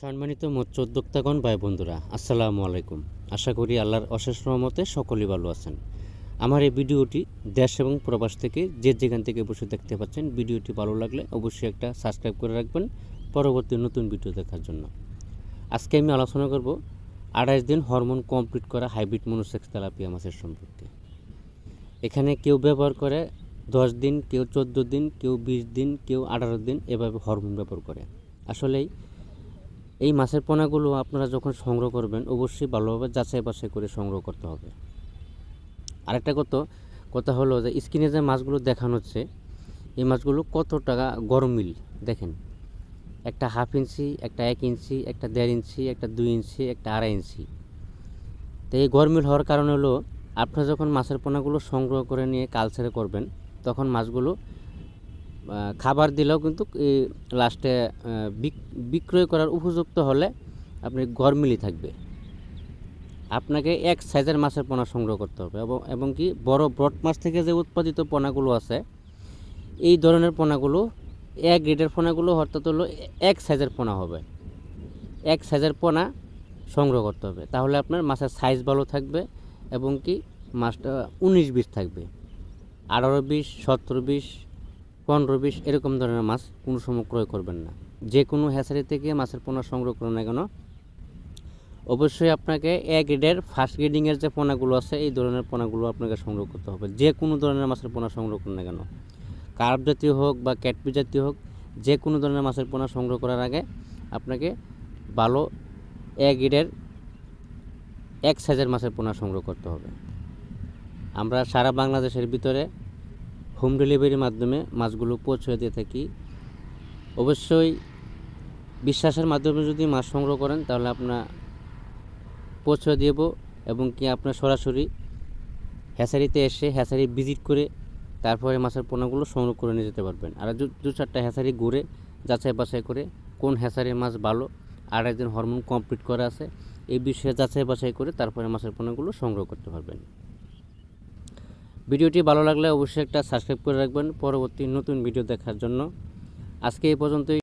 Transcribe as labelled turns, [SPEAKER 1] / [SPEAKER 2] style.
[SPEAKER 1] সম্মানিত মৎস্য উদ্যোক্তাগণ ভাই বন্ধুরা আসসালামু আলাইকুম। আশা করি আল্লাহর অশেষ রহমতে সকলেই ভালো আছেন। আমার এই ভিডিওটি দেশ এবং প্রবাস থেকে যে যেখান থেকে বসে দেখতে পাচ্ছেন, ভিডিওটি ভালো লাগলে অবশ্যই একটা সাবস্ক্রাইব করে রাখবেন পরবর্তী নতুন ভিডিও দেখার জন্য। আজকে আমি আলোচনা করব আড়াইশ দিন হরমোন কমপ্লিট করা হাইব্রিড মনোসেক্স তেলাপিয়া মাছের সম্পর্কে। এখানে কেউ ব্যবহার করে দশ দিন, কেউ চোদ্দ দিন, কেউ বিশ দিন, কেউ আঠারো দিন এভাবে হরমোন ব্যবহার করে। আসলেই এই মাছের পোনাগুলো আপনারা যখন সংগ্রহ করবেন, অবশ্যই ভালোভাবে যাচাই বাছাই করে সংগ্রহ করতে হবে। আরেকটা কত, কথা হলো যে স্ক্রিনে যে মাছগুলো দেখানো হচ্ছে, এই মাছগুলো কত টাকা গরম মিল? দেখেন, একটা হাফ ইঞ্চি, একটা এক ইঞ্চি, একটা দেড় ইঞ্চি, একটা দুই ইঞ্চি, একটা আড়াই ইঞ্চি। তো এই গরমিল হওয়ার কারণে হলো, আপনারা যখন মাছের পোনাগুলো সংগ্রহ করে নিয়ে কালচারে করবেন, তখন মাছগুলো খাবার দিলেও কিন্তু লাস্টে বিক্রয় করার উপযুক্ত হলে আপনি গরমিলি থাকবে। আপনাকে এক সাইজের মাছের পোনা সংগ্রহ করতে হবে এবং এবং কি বড় ব্রড মাছ থেকে যে উৎপাদিত পোনাগুলো আছে, এই ধরনের পোনাগুলো এক গ্রেডের পোনাগুলো অর্থাৎ হলো এক সাইজের পোনা হবে। এক সাইজের পোনা সংগ্রহ করতে হবে। তাহলে আপনার মাছের সাইজ ভালো থাকবে এবং কি মাছটা উনিশ বিশ থাকবে। আঠারো বিশ, সতেরো বিশ পনেরো বিশ এরকম ধরনের মাছ কোনো সময় ক্রয় করবেন না। যে কোনো হ্যাচারি থেকে মাছের পোনা সংগ্রহ করুন না কেন। অবশ্যই আপনাকে এক গ্রেডের ফার্স্ট গ্রেডিংয়ের যে পোনাগুলো আছে, এই ধরনের পোনাগুলো আপনাকে সংগ্রহ করতে হবে। যে কোনো ধরনের মাছের পোনা সংগ্রহ করুন না কেন। কার্প জাতীয় হোক বা ক্যাটপি জাতীয় হোক, যে কোনো ধরনের মাছের পোনা সংগ্রহ করার আগে আপনাকে ভালো এক গ্রেডের এক সাইজের মাছের পোনা সংগ্রহ করতে হবে। আমরা সারা বাংলাদেশের ভিতরে হোম ডেলিভারির মাধ্যমে মাছগুলো পৌঁছে দিয়ে থাকি। অবশ্যই বিশ্বাসের মাধ্যমে যদি মাছ সংগ্রহ করেন, তাহলে আপনার পৌঁছে দেব এবং কি আপনার সরাসরি হ্যাচারিতে এসে হ্যাচারি ভিজিট করে তারপরে মাছের পোনাগুলো সংগ্রহ করে নিয়ে যেতে পারবেন। আর দু চারটা হ্যাচারি ঘুরে যাচাই বাছাই করে কোন হ্যাচারির মাছ ভালো, আর একজন হরমোন কমপ্লিট করা আছে, এই বিষয়ে যাচাই বাছাই করে তারপরে মাছের পোনাগুলো সংগ্রহ করতে পারবেন। ভিডিওটি ভালো লাগলে অবশ্যই একটা সাবস্ক্রাইব করে রাখবেন। পরবর্তী নতুন ভিডিও দেখার জন্য। আজকে এই পর্যন্তই।